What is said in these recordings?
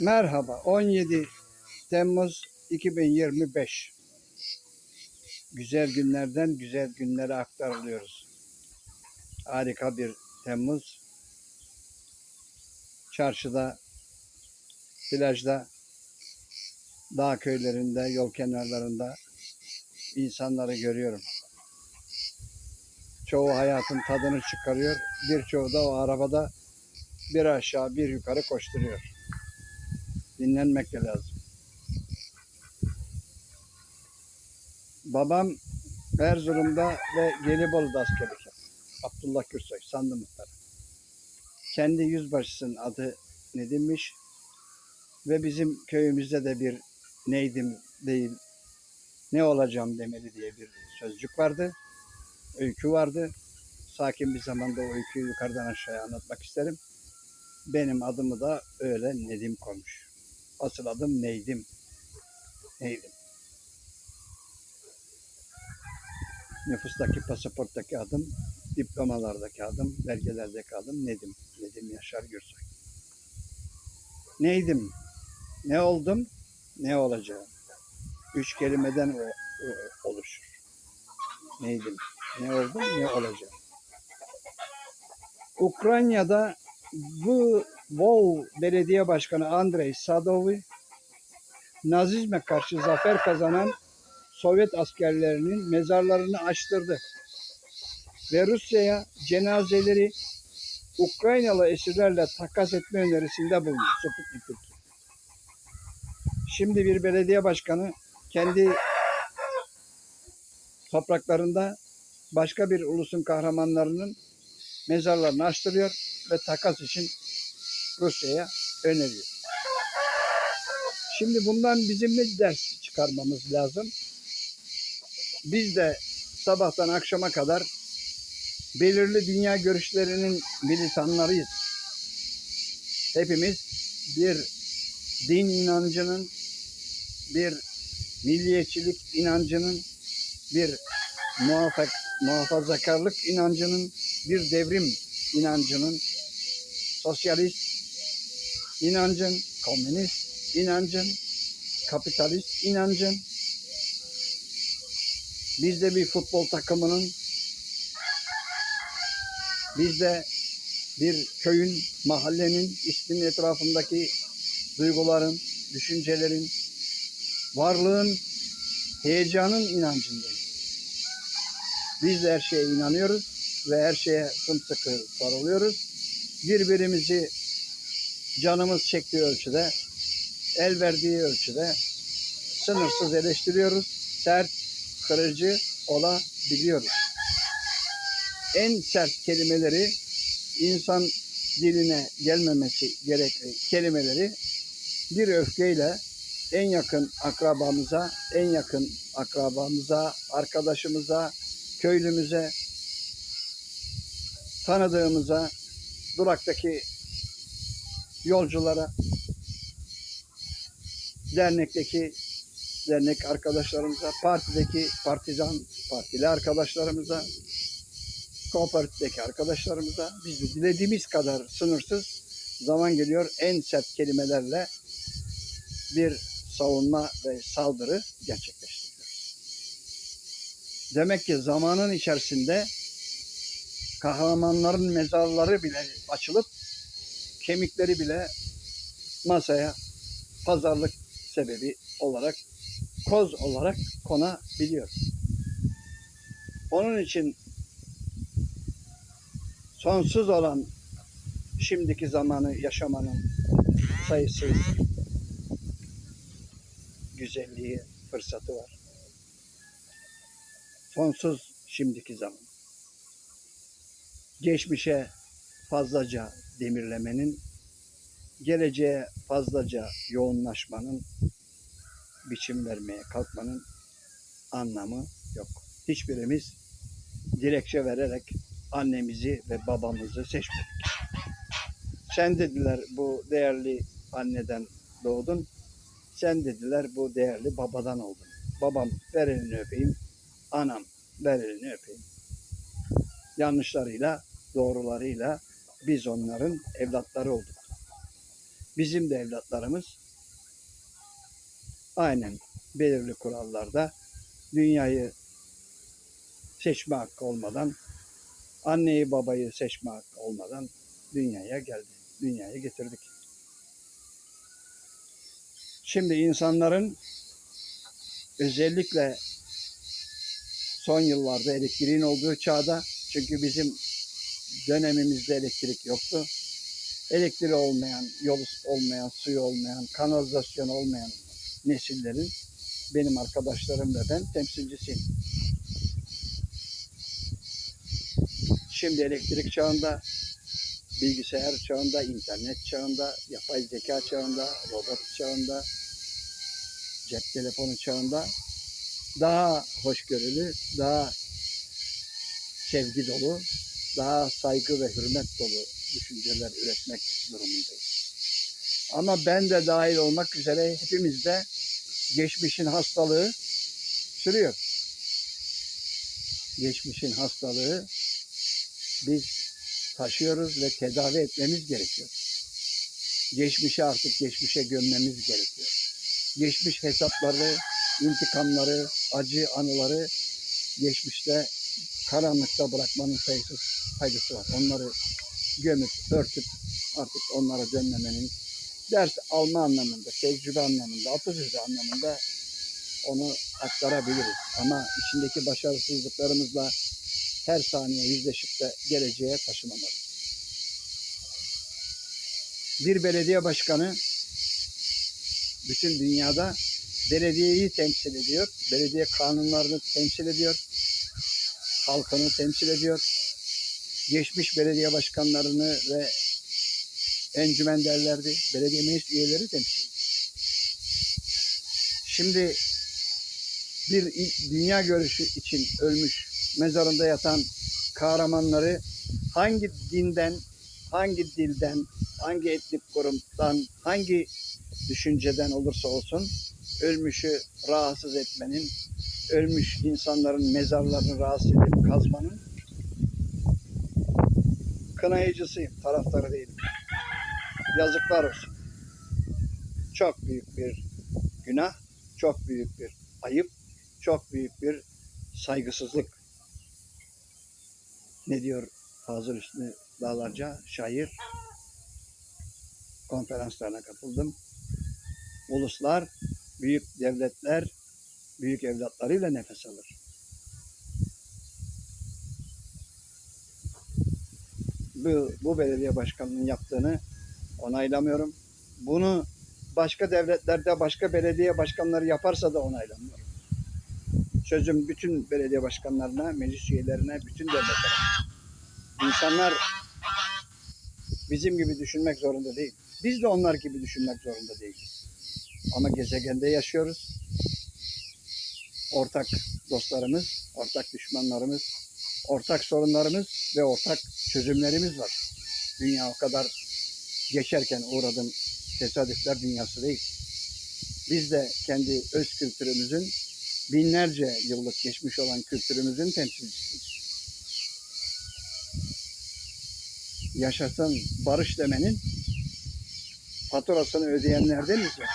Merhaba 17 Temmuz 2025 Güzel günlerden güzel günlere aktarılıyoruz. Harika bir Temmuz. Çarşıda, plajda, dağ köylerinde, yol kenarlarında insanları görüyorum. Çoğu hayatın tadını çıkarıyor. Birçoğu da o arabada bir aşağı bir yukarı koşturuyor. Dinlenmek de lazım. Babam Erzurum'da ve Gelibolu'da askerlik yaptı. Abdullah Gürsoy, Sandı Muhtarı. Kendi yüzbaşısının adı Nedim'miş. Ve bizim köyümüzde de bir neydim değil, ne olacağım demeli diye bir sözcük vardı. Öykü vardı. Sakin bir zamanda o öyküyü yukarıdan aşağıya anlatmak isterim. Benim adımı da öyle Nedim koymuş. Asıl adım Neydim. Neydim. Nüfustaki, pasaporttaki adım, diplomalardaki adım, belgelerdeki adım Nedim. Nedim Yaşar Gürsoy. Neydim? Ne oldum? Ne olacağım? Üç kelimeden oluşur. Neydim? Ne oldum? Ne olacağım? Ukrayna'da bu Vol Belediye Başkanı Andrei Sadovi Nazizme karşı zafer kazanan Sovyet askerlerinin mezarlarını açtırdı. Ve Rusya'ya cenazeleri Ukraynalı esirlerle takas etme önerisinde bulundu Sputnik Türkiye. Şimdi bir belediye başkanı kendi topraklarında başka bir ulusun kahramanlarının mezarlarını açtırıyor ve takas için Rusya'ya öneriyor. Şimdi bundan bizim ne ders çıkarmamız lazım? Biz de sabahtan akşama kadar belirli dünya görüşlerinin militanlarıyız. Hepimiz bir din inancının, bir milliyetçilik inancının, bir muhafak, muhafazakarlık inancının, bir devrim inancının, sosyalist inancın, komünist inancın, kapitalist inancın, biz de bir futbol takımının, biz de bir köyün, mahallenin isminin etrafındaki duyguların, düşüncelerin, varlığın, heyecanın inancındayız. Biz de her şeye inanıyoruz ve her şeye sımsıkı sarılıyoruz. Birbirimizi canımız çektiği ölçüde, el verdiği ölçüde sınırsız eleştiriyoruz. Sert, kırıcı olabiliyoruz. En sert kelimeleri insan diline gelmemesi gerekli kelimeleri bir öfkeyle en yakın akrabamıza, en yakın akrabamıza, arkadaşımıza, köylümüze, tanıdığımıza, duraktaki yolculara, dernekteki dernek arkadaşlarımıza, partideki partizan partili arkadaşlarımıza, kooperatifteki arkadaşlarımıza biz de dilediğimiz kadar sınırsız zaman geliyor en sert kelimelerle bir savunma ve saldırı gerçekleştiriyoruz. Demek ki zamanın içerisinde kahramanların mezarları bile açılıp kemikleri bile masaya pazarlık sebebi olarak koz olarak konabiliyor. Onun için sonsuz olan şimdiki zamanı yaşamanın sayısız güzelliği, fırsatı var. Sonsuz şimdiki zaman. Geçmişe fazlaca demirlemenin, geleceğe fazlaca yoğunlaşmanın, biçim vermeye kalkmanın anlamı yok. Hiçbirimiz dilekçe vererek annemizi ve babamızı seçmedik. Sen dediler bu değerli anneden doğdun. Sen dediler bu değerli babadan oldun. Babam ver elini öpeyim. Anam ver elini öpeyim. Yanlışlarıyla, doğrularıyla biz onların evlatları olduk. bizim de evlatlarımız aynen belirli kurallarda dünyayı seçme hakkı olmadan anneyi babayı seçme hakkı olmadan dünyaya geldi. Dünyaya getirdik. Şimdi insanların özellikle son yıllarda elektriğin olduğu çağda çünkü bizim dönemimizde elektrik yoktu. Elektriği olmayan, yol olmayan, suyu olmayan, kanalizasyon olmayan nesillerin benim arkadaşlarım ve ben temsilcisiyim. Şimdi elektrik çağında, bilgisayar çağında, internet çağında, yapay zeka çağında, robot çağında, cep telefonu çağında daha hoşgörülü, daha sevgi dolu, daha saygı ve hürmet dolu düşünceler üretmek durumundayız. Ama ben de dahil olmak üzere hepimizde geçmişin hastalığı sürüyor. Geçmişin hastalığı biz taşıyoruz ve tedavi etmemiz gerekiyor. Geçmişi artık geçmişe gömmemiz gerekiyor. Geçmiş hesapları, intikamları, acı anıları geçmişte karanlıkta bırakmanın sayısız faydası var. Onları gömüp örtüp artık onlara dönmemenin ders alma anlamında, tecrübe anlamında, atasözü anlamında onu aktarabiliriz. Ama içindeki başarısızlıklarımızla her saniye yüzleşip de geleceğe taşımamalıyız. Bir belediye başkanı bütün dünyada belediyeyi temsil ediyor. Belediye kanunlarını temsil ediyor. Halkını temsil ediyor. Geçmiş belediye başkanlarını ve encümen derlerdi. Belediye meclis üyeleri temsil ediyor. Şimdi bir dünya görüşü için ölmüş, mezarında yatan kahramanları hangi dinden, hangi dilden, hangi etnik gruptan, hangi düşünceden olursa olsun ölmüşü rahatsız etmenin, ölmüş insanların mezarlarını rahatsız edip kazmanın kınayıcısıyım, taraftarı değilim. Yazıklar olsun. Çok büyük bir günah, çok büyük bir ayıp, çok büyük bir saygısızlık. Ne diyor Fazıl Üstü Dağlarca şair? Konferanslarına katıldım. Uluslar, büyük devletler, büyük evlatlarıyla nefes alır. Bu, bu belediye başkanının yaptığını onaylamıyorum. Bunu başka devletlerde başka belediye başkanları yaparsa da onaylamıyorum. Sözüm bütün belediye başkanlarına, meclis üyelerine, bütün devletlere. İnsanlar bizim gibi düşünmek zorunda değil. Biz de onlar gibi düşünmek zorunda değiliz. Ama gezegende yaşıyoruz. Ortak dostlarımız, ortak düşmanlarımız, ortak sorunlarımız ve ortak çözümlerimiz var. Dünya o kadar geçerken uğradığım tesadüfler dünyası değil. Biz de kendi öz kültürümüzün binlerce yıllık geçmiş olan kültürümüzün temsilcisiyiz. Yaşasın barış demenin faturasını ödeyenlerdeniz ya.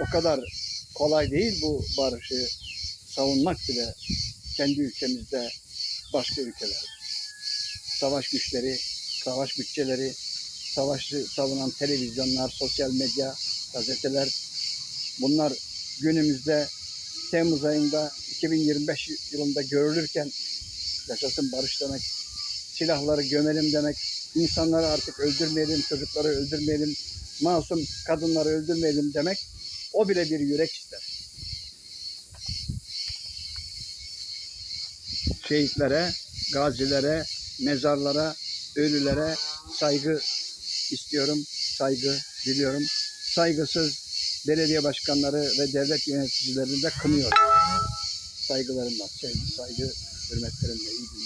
O kadar kolay değil bu barışı savunmak bile kendi ülkemizde başka ülkeler. Savaş güçleri, savaş bütçeleri, savaşı savunan televizyonlar, sosyal medya, gazeteler bunlar günümüzde Temmuz ayında 2025 yılında görülürken yaşasın barış demek, silahları gömelim demek, insanları artık öldürmeyelim, çocukları öldürmeyelim, masum kadınları öldürmeyelim demek o bile bir yürek ister. Şehitlere, gazilere, mezarlara, ölülere saygı istiyorum, saygı diliyorum. Saygısız belediye başkanları ve devlet yöneticilerini de kınıyorum. Saygılarımla, saygı, hürmetlerimle iyi günler.